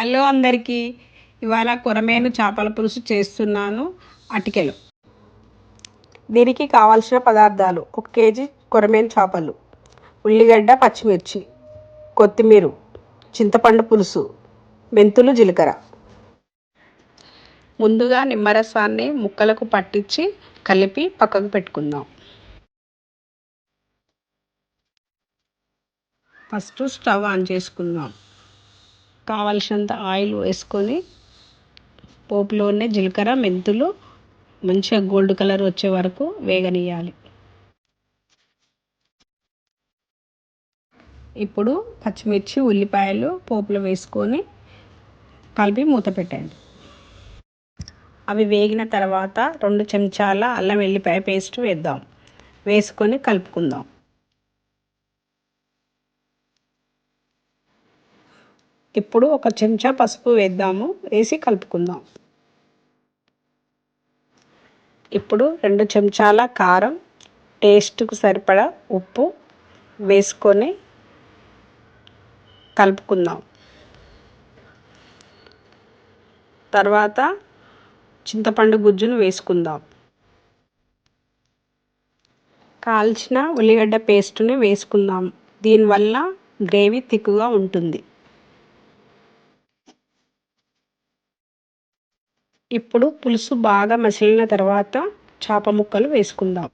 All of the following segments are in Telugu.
హలో అందరికీ. ఇవాళ కొరమేను చేపల పులుసు చేస్తున్నాను. అటికెలు. దీనికి కావాల్సిన పదార్థాలు ఒక కేజీ కొరమేను చేపలు ఉల్లిగడ్డ పచ్చిమిర్చి కొత్తిమీర చింతపండు పులుసు మెంతులు జీలకర్ర. ముందుగా నిమ్మరసాన్ని ముక్కలకు పట్టించి కలిపి పక్కకు పెట్టుకుందాం. ఫస్ట్ స్టవ్ ఆన్ చేసుకుందాం. కావలసినంత ఆయిల్ వేసుకొని పోపులోనే జీలకర్ర మెంతులు మంచిగా గోల్డ్ కలర్ వచ్చే వరకు వేగనియాలి ఇప్పుడు పచ్చిమిర్చి ఉల్లిపాయలు పోపులో వేసుకొని కలిపి మూత పెట్టండి. అవి వేగిన తర్వాత రెండు చెంచాల అల్లం వెల్లిపాయ పేస్ట్ వేద్దాం. వేసుకొని కలుపుకుందాం. ఇప్పుడు ఒక చెంచా పసుపు వేద్దాము వేసి కలుపుకుందాం. ఇప్పుడు రెండు చెంచాల కారం టేస్ట్కు సరిపడా ఉప్పు వేసుకొని కలుపుకుందాం. తర్వాత చింతపండు గుజ్జును వేసుకుందాం. కాల్చిన ఉల్లిగడ్డ పేస్టుని వేసుకుందాం. దీనివల్ల గ్రేవీ తిక్కుగా ఉంటుంది. ఇప్పుడు పులుసు బాగా మసిలిన తర్వాత చేప ముక్కలు వేసుకుందాం.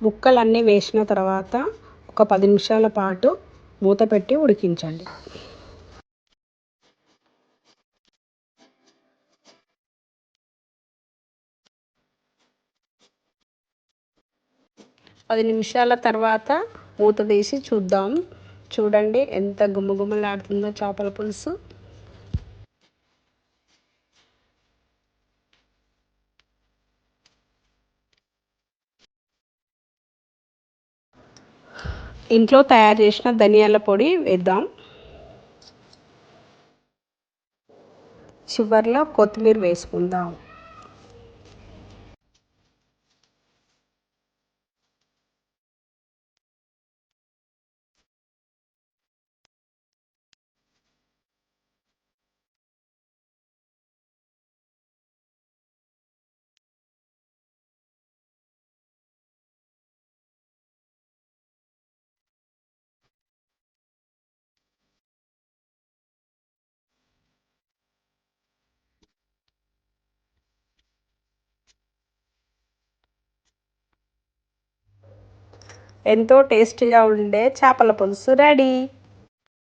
ముక్కలన్నీ వేసిన తర్వాత ఒక పది నిమిషాల పాటు మూత పెట్టి ఉడికించండి. పది నిమిషాల తర్వాత మూత తీసి చూద్దాం. చూడండి ఎంత గుమ్మగుమ్మలాడుతుందో చేపల పులుసు. ఇంట్లో తయారు చేసిన ధనియాల పొడి వేద్దాం. చివరిలో కొత్తిమీర వేసుకుందాం. ఎంతో టేస్టీగా ఉండే చేపల పులుసు రెడీ.